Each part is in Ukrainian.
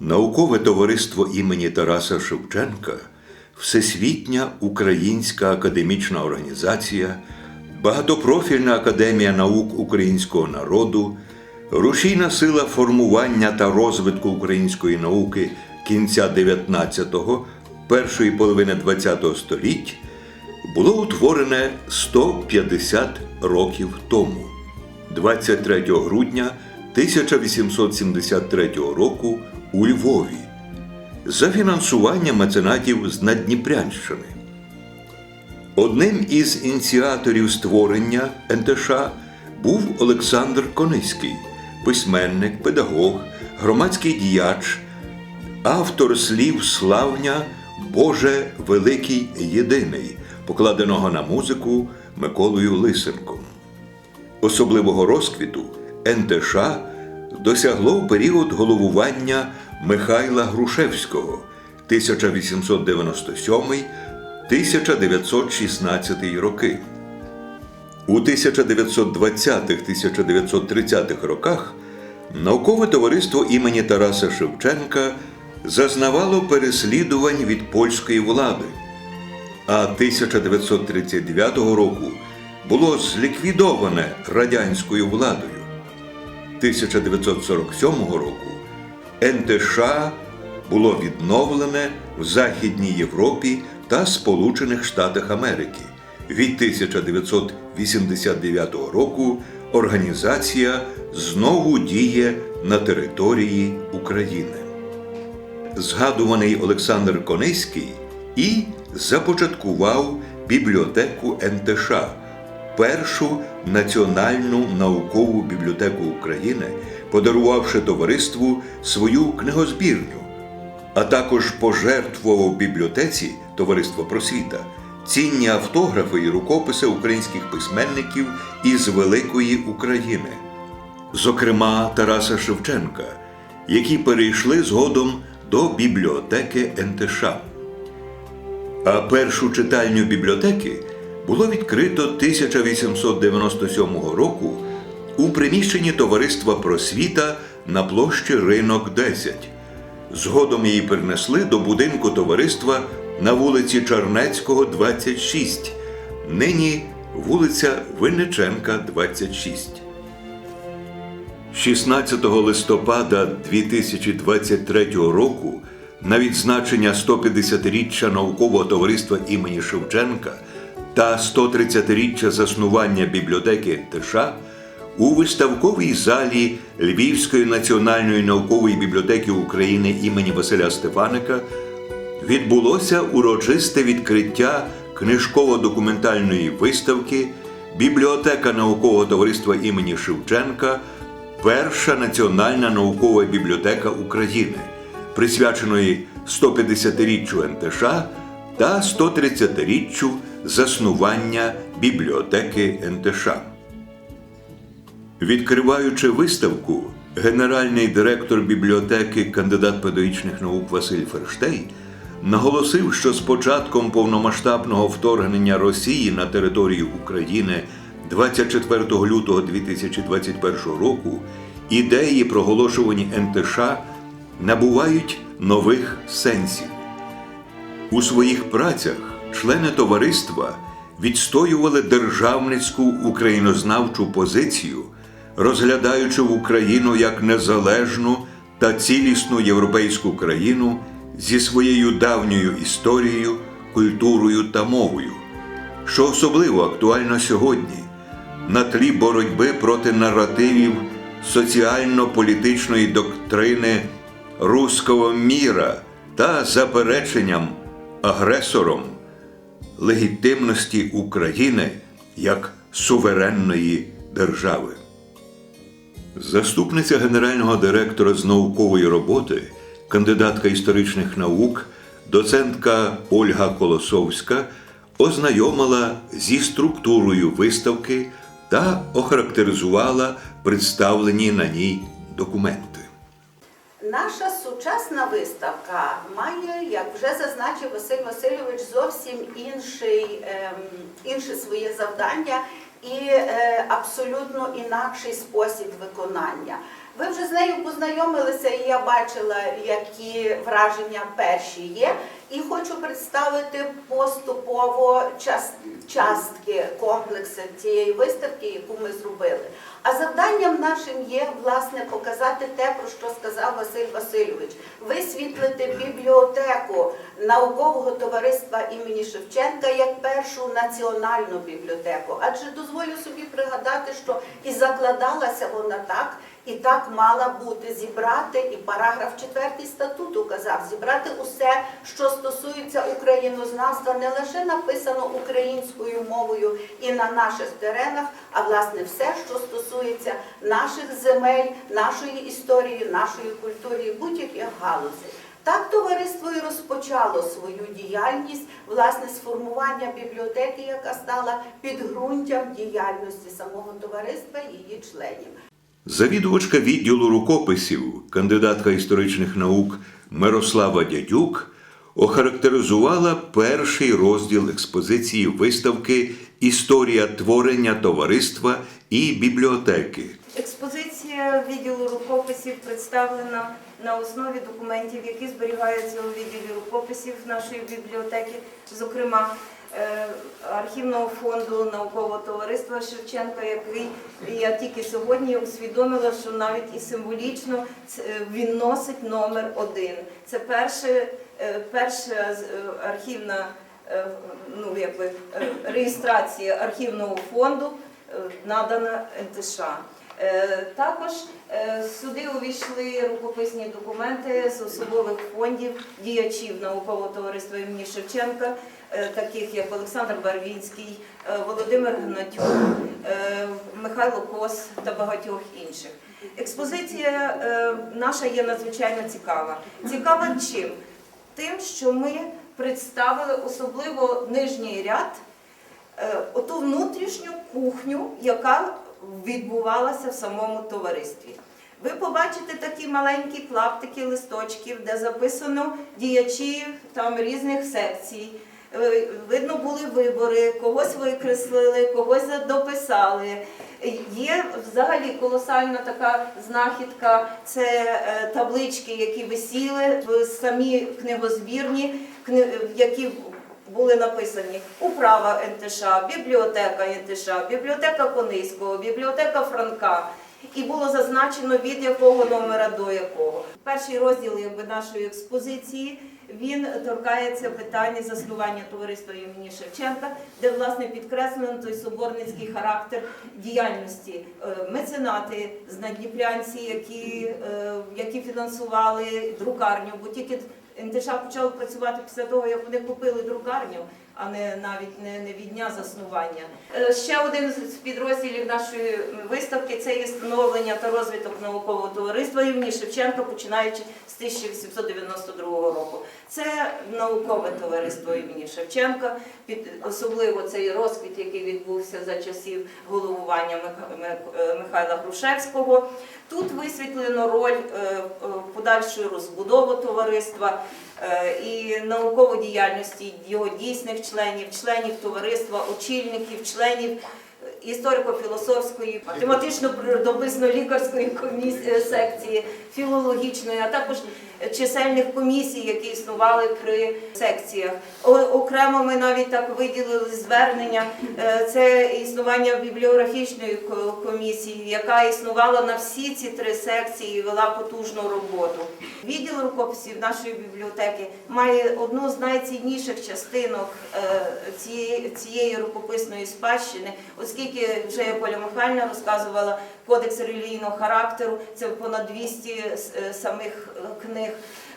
Наукове товариство імені Тараса Шевченка, Всесвітня Українська академічна організація, Багатопрофільна академія наук українського народу, рушійна сила формування та розвитку української науки кінця 19-го, першої половини ХХ століть було утворене 150 років тому. 23 грудня 1873 року у Львові за фінансування меценатів з Надніпрянщини. Одним із ініціаторів створення НТШ був Олександр Кониський, письменник, педагог, громадський діяч, автор слів славня Боже Великий Єдиний, покладеного на музику Миколою Лисенком. Особливого розквіту НТШ досягло в період головування Михайла Грушевського 1897-1916 роки. У 1920-1930-х роках наукове товариство імені Тараса Шевченка зазнавало переслідувань від польської влади, а 1939 року було зліквідоване радянською владою. 1947 року НТШ було відновлене в Західній Європі та Сполучених Штатах Америки. Від 1989 року організація знову діє на території України. Згадуваний Олександр Кониський і започаткував бібліотеку НТШ, першу національну наукову бібліотеку України, подарувавши товариству свою книгозбірню, а також пожертвував бібліотеці Товариства Просвіта цінні автографи і рукописи українських письменників із великої України, зокрема Тараса Шевченка, які перейшли згодом до бібліотеки НТШ. А першу читальню бібліотеки було відкрито 1897 року у приміщенні Товариства Просвіта на площі Ринок 10. Згодом її перенесли до будинку товариства на вулиці Чарнецького, 26, нині вулиця Винниченка, 26. 16 листопада 2023 року на відзначення 150-річчя наукового товариства імені Шевченка та 130-річчя заснування бібліотеки ТШ у виставковій залі Львівської національної наукової бібліотеки України імені Василя Стефаника відбулося урочисте відкриття книжково-документальної виставки Бібліотека наукового товариства імені Шевченка Перша національна наукова бібліотека України, присвяченої 150-річчю НТШ та 130-річчю заснування бібліотеки НТШ. Відкриваючи виставку, генеральний директор бібліотеки, кандидат педагогічних наук Василь Ферштей наголосив, що з початком повномасштабного вторгнення Росії на територію України 24 лютого 2021 року ідеї, проголошувані НТШ, набувають нових сенсів. У своїх працях члени товариства відстоювали державницьку українознавчу позицію, розглядаючи в Україну як незалежну та цілісну європейську країну зі своєю давньою історією, культурою та мовою, що особливо актуально сьогодні на тлі боротьби проти наративів соціально-політичної доктрини руського міра та запереченням агресором легітимності України як суверенної держави. Заступниця генерального директора з наукової роботи, кандидатка історичних наук, доцентка Ольга Колосовська ознайомила зі структурою виставки та охарактеризувала представлені на ній документи. Наша сучасна виставка має, як вже зазначив Василь Васильович, зовсім інший, ем, інше своє завдання і абсолютно інакший спосіб виконання. Ви вже з нею познайомилися, і я бачила, які враження перші є. І хочу представити поступово частки, комплекси цієї виставки, яку ми зробили. А завданням нашим є власне показати те, про що сказав Василь Васильович. Висвітлити бібліотеку наукового товариства імені Шевченка як першу національну бібліотеку. Адже дозволю собі пригадати, що і закладалася вона так, і так мала бути зібрати, і параграф 4 статуту казав, зібрати усе, що стосується українознавства, не лише написано українською мовою і на наших теренах, а власне все, що стосується наших земель, нашої історії, нашої культури, будь-яких галузей. Так товариство і розпочало свою діяльність власне з формування бібліотеки, яка стала підґрунтям діяльності самого товариства і її членів. Завідувачка відділу рукописів, кандидатка історичних наук Мирослава Дядюк охарактеризувала перший розділ експозиції виставки Історія творення товариства і бібліотеки. Експозиція відділу рукописів представлена на основі документів, які зберігаються у відділі рукописів нашої бібліотеки, зокрема архівного фонду наукового товариства Шевченка, який я тільки сьогодні усвідомила, що навіть і символічно це- він носить номер один. Це перше, е, перша е, архівна е, ну, якби, е, реєстрація архівного фонду е, надана НТШ. Е, Також е, сюди увійшли рукописні документи з особових фондів діячів наукового товариства імені Шевченка, е, таких як Олександр Барвінський, Володимир Гнатюк, Михайло Кос та багатьох інших. Експозиція наша є надзвичайно цікава. Цікава чим? Тим, що ми представили особливо нижній ряд оту внутрішню кухню, яка відбувалася в самому товаристві. Ви побачите такі маленькі клаптики листочків, де записано діячі там різних секцій. Е, Видно, були вибори, когось викреслили, когось дописали. Є взагалі колосальна така знахідка. Це е, таблички, які висіли в самі книгозбірні, які були написані управа НТШ, бібліотека НТШ, бібліотека Кониського, бібліотека Франка. І було зазначено від якого номера до якого. Перший розділ якби, нашої експозиції він торкається питання заснування товариства імені Шевченка, де власне підкреслено той соборницький характер діяльності Е, меценати знадніпрянці, які, е, які фінансували друкарню, бо тільки НТШ почали працювати після того, як вони купили друкарню, а не навіть не, не від дня заснування. Е, Ще один з підрозділів нашої виставки це є становлення та розвиток наукового товариства імені Шевченка, починаючи з 1892 року. Це наукове товариство імені Шевченка, під особливо цей розквіт, який відбувся за часів головування е, Михайла Грушевського. Тут висвітлено роль е, подальшої розбудови товариства і наукову діяльності його дійсних членів, членів товариства, очільників, членів е, історико-філософської, математично природописно лікарської комісії секції, філологічної, а також чисельних комісій, які існували при секціях. Окремо ми навіть так виділили звернення. е, Це існування бібліографічної комісії, яка існувала на всі ці три секції і вела потужну роботу. Відділ рукописів нашої бібліотеки має одну з найцінніших частинок е, цієї, рукописної спадщини, оскільки вже як Оля Михайлівна розказувала кодекс релігійного характеру, це понад 200 е, самих книг.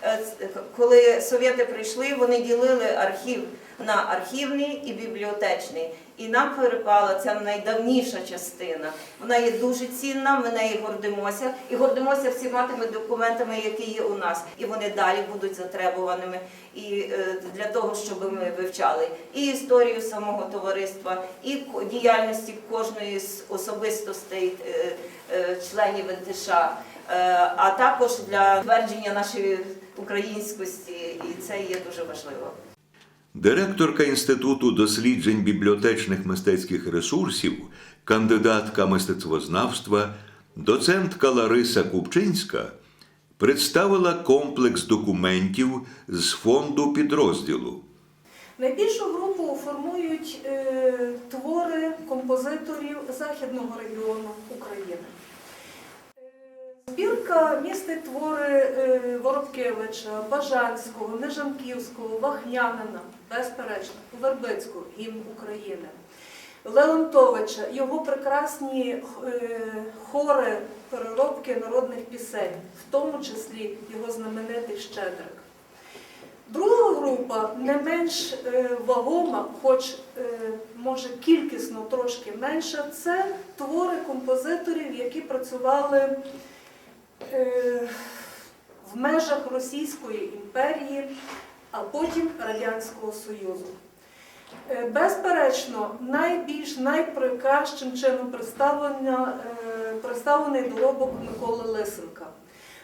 Е, ц- Коли совєти прийшли, вони ділили архів на архівний і бібліотечний. І нам перепала ця найдавніша частина. Вона є дуже цінна, ми нею гордимося. І гордимося всіма тими документами, які є у нас. І вони далі будуть затребуваними і е, для того, щоб ми вивчали і історію самого товариства, і діяльності кожної з особистостей е, е, членів НТШ, е, а також для твердження нашої українськості, і це є дуже важливо. Директорка Інституту досліджень бібліотечних мистецьких ресурсів, кандидатка мистецтвознавства доцентка Лариса Купчинська представила комплекс документів з фонду підрозділу. Найбільшу групу формують е, твори композиторів Західного регіону України. Збірка містить твори е, Воробкевича, Бажанського, Нежанківського, Вахнянина, безперечно, Вербицького, гімн України, Леонтовича, його прекрасні е, хори переробки народних пісень, в тому числі його знаменитий Щедрик. Друга група не менш е, вагома, хоч може кількісно трошки менша, це твори композиторів, які працювали в межах Російської імперії, а потім Радянського Союзу. Е, Безперечно, найбільш найприкращим чином е, представлений доробок Миколи Лисенка,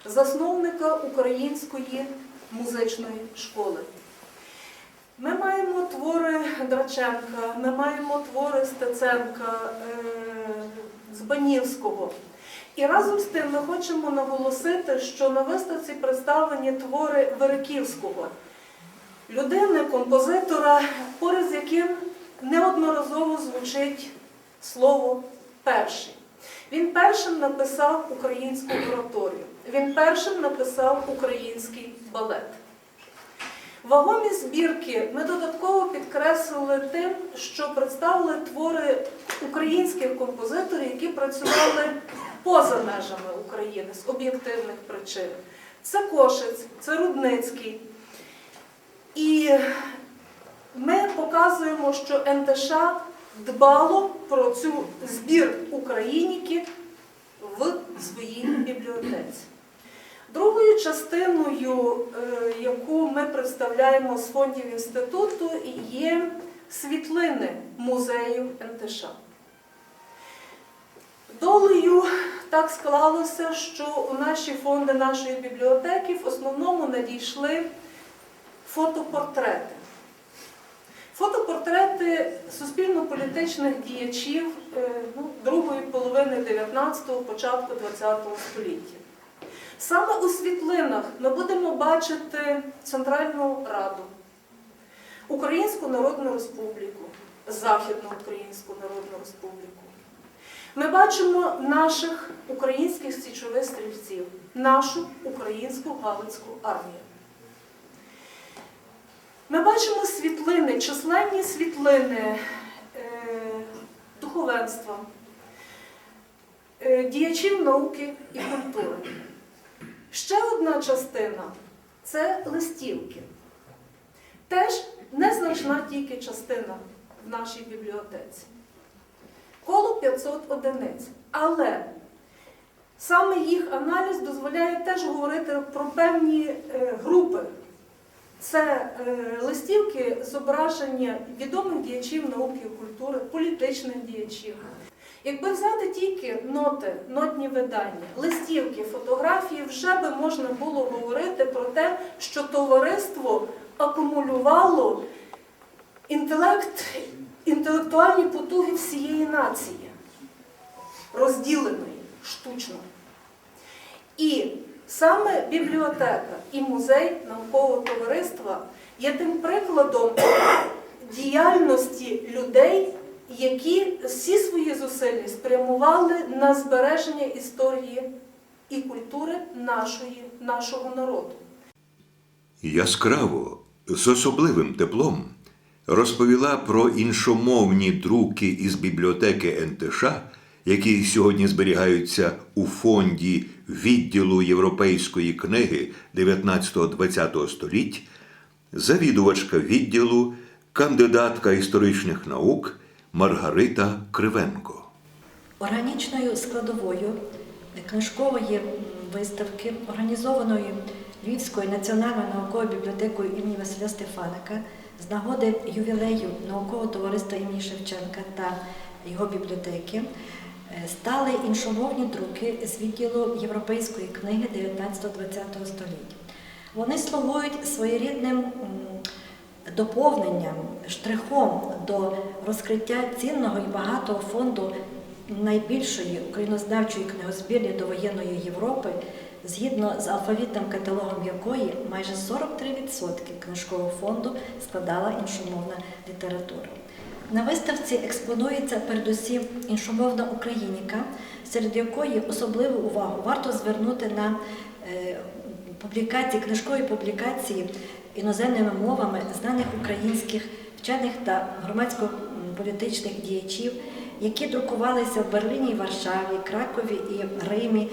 засновника української музичної школи. Ми маємо твори Драченка, ми маємо твори Стеценка, е, Збанівського. І разом з тим ми хочемо наголосити, що на виставці представлені твори Вериківського, людини, композитора, поряд з яким неодноразово звучить слово перший. Він першим написав українську ораторію. Він першим написав український балет. Вагомі збірки ми додатково підкреслили тим, що представили твори українських композиторів, які працювали поза межами України з об'єктивних причин. Це Кошиць, це Рудницький. І ми показуємо, що НТШ дбало про цю збір україніки в своїй бібліотеці. Другою частиною, е, яку ми представляємо з фондів інституту, є світлини музею НТШ. Долею так склалося, що у наші фонди нашої бібліотеки в основному надійшли фотопортрети. Фотопортрети суспільно-політичних діячів е, ну, другої половини 19-го, початку 20-го століття. Саме у світлинах ми будемо бачити Центральну Раду, Українську Народну Республіку, Західну Українську Народну Республіку. Ми бачимо наших українських січових стрільців, нашу українську Галицьку армію. Ми бачимо світлини, численні світлини е, духовенства, е, діячів науки і культури. Ще одна частина це листівки. Теж незначна тільки частина в нашій бібліотеці. Коло 500 одиниць. Але саме їх аналіз дозволяє теж говорити про певні е, групи. Це е, листівки зображення відомих діячів науки і культури, політичних діячів. Якби взяти тільки ноти, нотні видання, листівки, фотографії, вже би можна було говорити про те, що товариство акумулювало інтелект, інтелектуальні потуги всієї нації, розділеної штучно. І саме бібліотека і музей наукового товариства є тим прикладом діяльності людей, які всі свої зусилля спрямували на збереження історії і культури нашої, нашого народу. Яскраво, з особливим теплом розповіла про іншомовні друки із бібліотеки НТШ, які сьогодні зберігаються у фонді відділу європейської книги 19-20 століть, завідувачка відділу, кандидатка історичних наук Маргарита Кривенко. Органічною складовою книжкової виставки, організованої Львівською національною науковою бібліотекою імені Василя Стефаника з нагоди ювілею наукового товариства імені Шевченка та його бібліотеки, е, стали іншомовні друки з відділу європейської книги 19-20 століття. Вони слугують своєрідним доповненням, штрихом до розкриття цінного і багатого фонду найбільшої українознавчої книгозбірні довоєнної Європи, згідно з алфавітним каталогом якої майже 43% книжкового фонду складала іншомовна література. На виставці експонується передусім іншомовна україніка, серед якої особливу увагу варто звернути на е, публікації, книжкові публікації іноземними мовами знаних українських вчених та громадсько-політичних діячів, які друкувалися в Берліні, Варшаві, Кракові і Римі,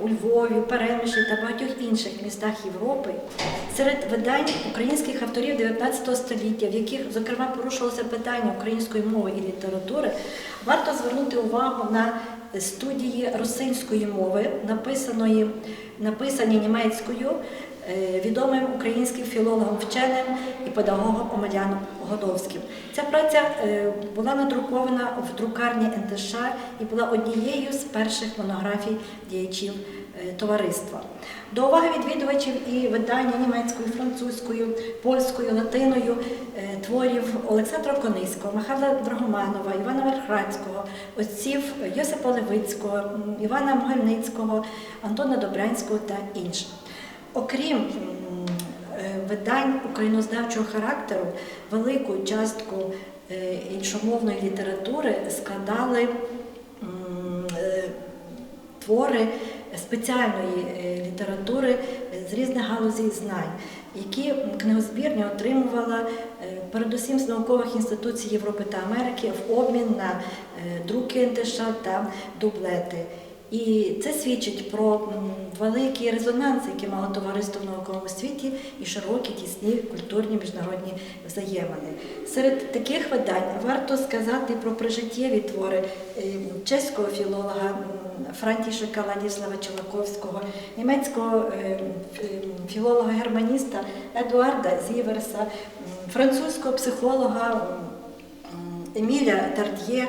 у Львові, Перемишлі та багатьох інших містах Європи. Серед видань українських авторів 19 століття, в яких, зокрема, порушувалося питання української мови і літератури, варто звернути увагу на студії русинської мови, написаної, написані німецькою е, відомим українським філологом, вченим і педагогом Омеляном Годовським. Ця праця е, була надрукована в друкарні НТШ і була однією з перших монографій діячів е, товариства. До уваги відвідувачів і видання німецькою, французькою, польською, латиною е, творів Олександра Кониського, Михайла Драгоманова, Івана Верхрадського, отців Йосипа Левицького, Івана Могильницького, Антона Добрянського та інших. Окрім е, видань українознавчого характеру, велику частку е, іншомовної літератури складали е, твори спеціальної літератури з різних галузей знань, які книгозбірня отримувала передусім з наукових інституцій Європи та Америки в обмін на друки НТШ та дублети. І це свідчить про великий резонанс, який мало товариство в науковому світі, і широкі, тісні культурні міжнародні взаємини. Серед таких видань варто сказати про прижиттєві твори е, чеського філолога м, Франтішека Ладіслава Чолаковського, німецького е, філолога-германіста Едуарда Зіверса, французького психолога. Еміля Тард'є,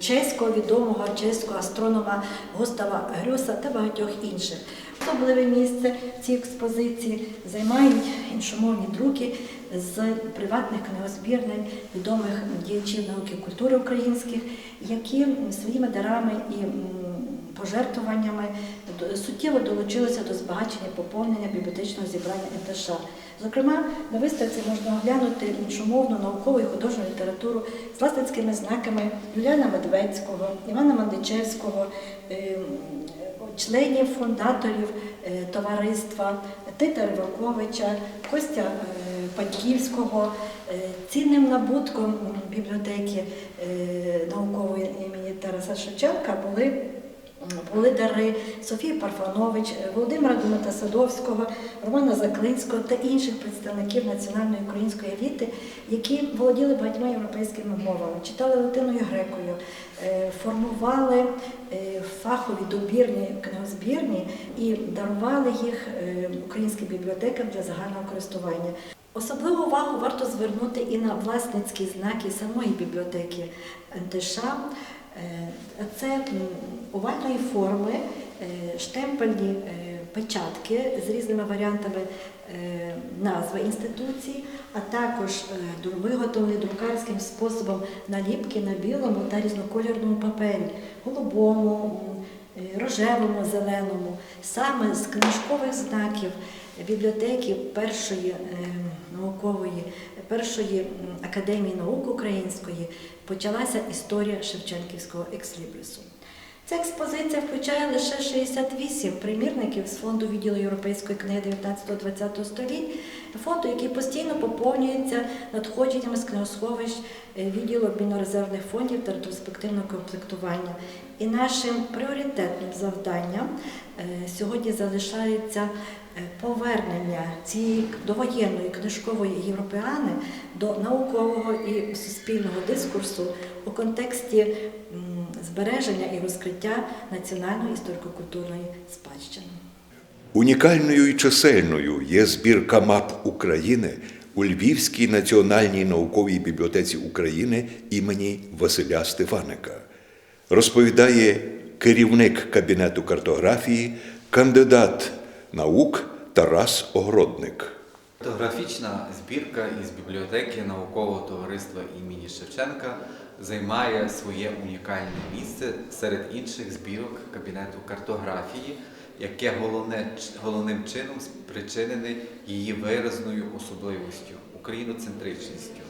чеського відомого чеського астронома Густава Грюса та багатьох інших. Особливе місце в цій експозиції займають іншомовні друки з приватних книгозбірень відомих діячів науки і культури українських, які своїми дарами і пожертвуваннями суттєво долучилися до збагачення поповнення бібліотечного зібрання НТШ. Зокрема, на виставці можна оглянути іншомовну наукову і художню літературу з власницькими знаками Юліана Медведського, Івана Мандичевського, ем, членів фундаторів е, товариства Тита Риваковича, Костя е, Паньківського. Е, Цінним набутком бібліотеки наукової імені Тараса Шевченка були були дари Софії Парфанович, Володимира Думита Садовського, Романа Заклинського та інших представників національної української еліти, які володіли багатьма європейськими мовами, читали латиною грекою, е, формували е, фахові добірні книгозбірні і дарували їх е, українським бібліотекам для загального користування. Особливу увагу варто звернути і на власницькі знаки самої бібліотеки НТШ. Е, Це овальної форми е, штемпельні е, печатки з різними варіантами назви інституції, а також виготовлені друкарським способом наліпки на білому та різнокольорному папері, голубому, рожевому, зеленому, саме з книжкових знаків бібліотеки першої наукової, першої академії наук української почалася історія Шевченківського екслібрису. Ця експозиція включає лише 68 примірників з фонду відділу європейської книги 19-20 століть, фонду, який постійно поповнюється надходженнями з книгосховищ е, відділу обмінно-резервних фондів та ретроспективного комплектування. І нашим пріоритетним завданням е, сьогодні залишається повернення цієї довоєнної книжкової європеани до наукового і суспільного дискурсу у контексті збереження і розкриття національної історико-культурної спадщини. Унікальною і чисельною є збірка мап України у Львівській національній науковій бібліотеці України імені Василя Стефаника. Розповідає керівник кабінету картографії, кандидат наук Тарас Огородник. Фотографічна збірка із бібліотеки наукового товариства імені Шевченка займає своє унікальне місце серед інших збірок Кабінету картографії, яке головне, головним чином спричинене її виразною особливістю, україноцентричністю.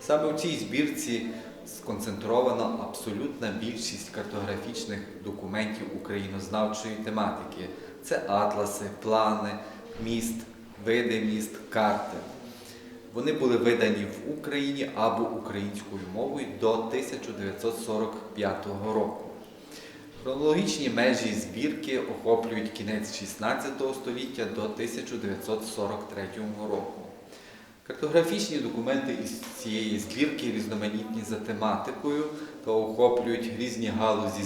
Саме у цій збірці сконцентрована абсолютна більшість картографічних документів українознавчої тематики. Це атласи, плани, міст, види міст, карти. Вони були видані в Україні або українською мовою до 1945 року. Хронологічні межі збірки охоплюють кінець 16 століття до 1943 року. Картографічні документи із цієї збірки різноманітні за тематикою та охоплюють різні галузі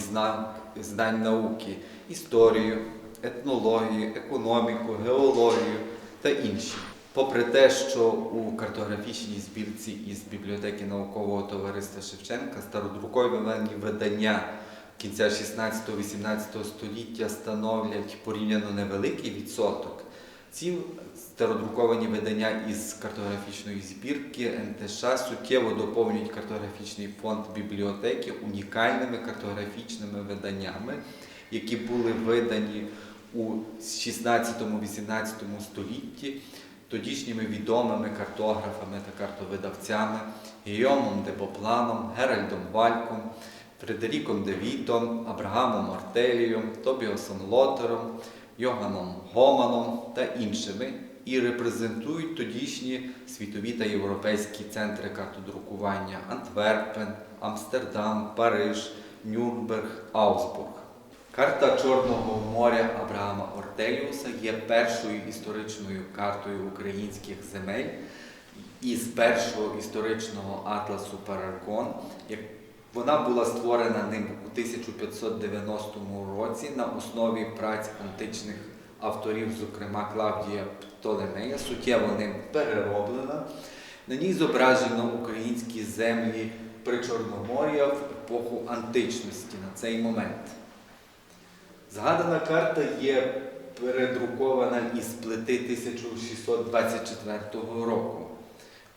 знань, науки, історію, етнологію, економіку, геологію та інші. Попри те, що у картографічній збірці із бібліотеки наукового товариства Шевченка стародруковані видання кінця 16-18 століття становлять порівняно невеликий відсоток. Ці стародруковані видання із картографічної збірки НТШ суттєво доповнюють картографічний фонд бібліотеки унікальними картографічними виданнями, які були видані у 16-18 столітті тодішніми відомими картографами та картовидавцями Гійомом де Бопланом, Геральдом Вальком, Фредеріком де Вітом, Абрагамом Артелієм, Тобіосом Лотером, Йоганом Гоманом та іншими і репрезентують тодішні світові та європейські центри картодрукування Антверпен, Амстердам, Париж, Нюрнберг, Аусбург. Карта Чорного моря Абрагама Ортеліуса є першою історичною картою українських земель із першого історичного атласу Параркон. Вона була створена ним у 1590 році на основі праць античних авторів, зокрема Клавдія Птолемея, суттєво ним перероблена. На ній зображено українські землі Причорномор'я в епоху античності на цей момент. Згадана карта є передрукована із плити 1624 року.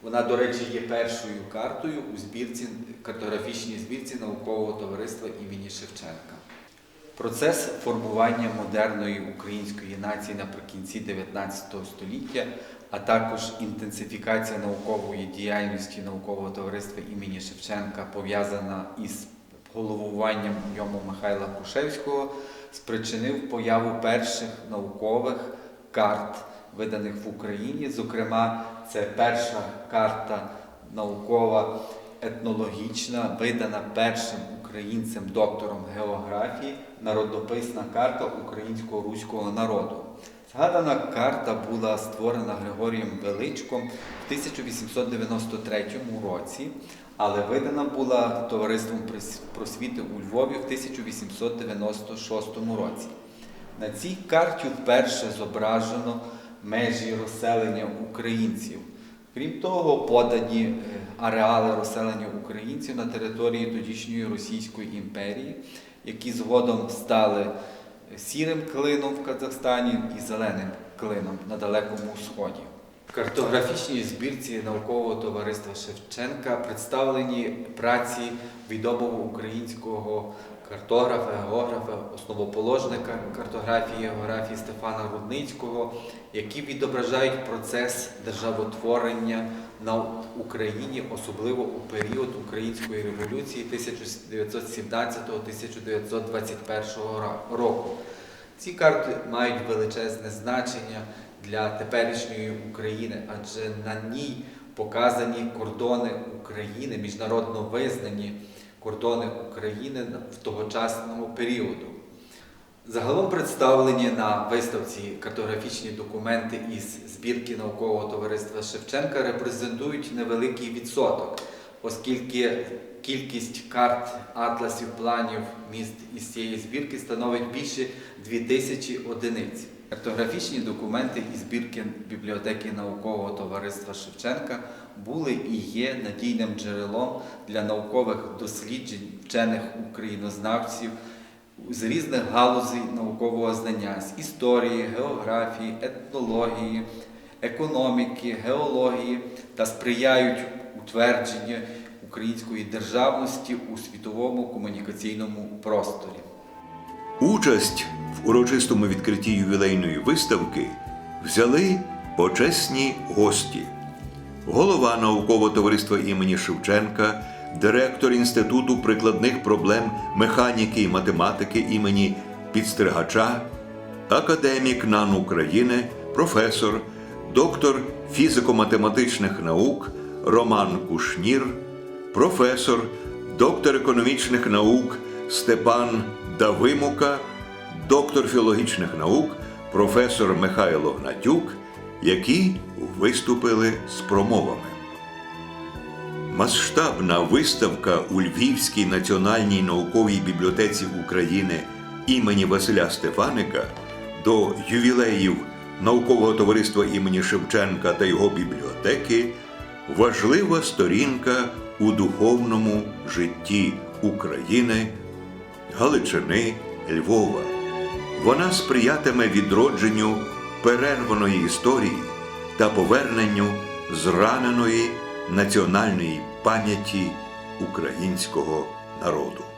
Вона, до речі, є першою картою у збірці, картографічній збірці наукового товариства імені Шевченка. Процес формування модерної української нації наприкінці 19 століття, а також інтенсифікація наукової діяльності наукового товариства імені Шевченка пов'язана із головуванням в ньому Михайла Крушевського, спричинив появу перших наукових карт, виданих в Україні. Зокрема, це перша карта наукова етнологічна, видана першим українцем доктором географії, народописна карта українського руського народу. Згадана карта була створена Григорієм Величком в 1893 році, але видана була Товариством просвіти у Львові в 1896 році. На цій карті вперше зображено межі розселення українців. Крім того, подані е, ареали розселення українців на території тодішньої Російської імперії, які згодом стали сірим клином в Казахстані і зеленим клином на Далекому Сході. Картографічній збірці наукового товариства Шевченка представлені праці відомого українського картографа, географа, основоположника картографії географії Стефана Рудницького, які відображають процес державотворення на Україні, особливо у період Української революції 1917-1921 року. Ці карти мають величезне значення для теперішньої України, адже на ній показані кордони України, міжнародно визнані кордони України в тогочасного періоду. Загалом представлені на виставці картографічні документи із збірки наукового товариства Шевченка репрезентують невеликий відсоток, оскільки кількість карт, атласів, планів міст із цієї збірки становить більше 2000 одиниць. Картографічні документи із збірки бібліотеки наукового товариства Шевченка були і є надійним джерелом для наукових досліджень вчених українознавців з різних галузей наукового знання з історії, географії, етнології, економіки, геології та сприяють утвердженню української державності у світовому комунікаційному просторі. Участь в урочистому відкритті ювілейної виставки взяли почесні гості. Голова наукового товариства імені Шевченка, директор Інституту прикладних проблем механіки і математики імені Підстригача, академік НАН України, професор, доктор фізико-математичних наук Роман Кушнір, професор, доктор економічних наук Степан Давимука, доктор філологічних наук, професор Михайло Гнатюк, які виступили з промовами. Масштабна виставка у Львівській національній науковій бібліотеці України імені Василя Стефаника до ювілеїв наукового товариства імені Шевченка та його бібліотеки важлива сторінка у духовному житті України, Галичини, Львова. Вона сприятиме відродженню перерваної історії та поверненню зраненої національної пам'яті українського народу.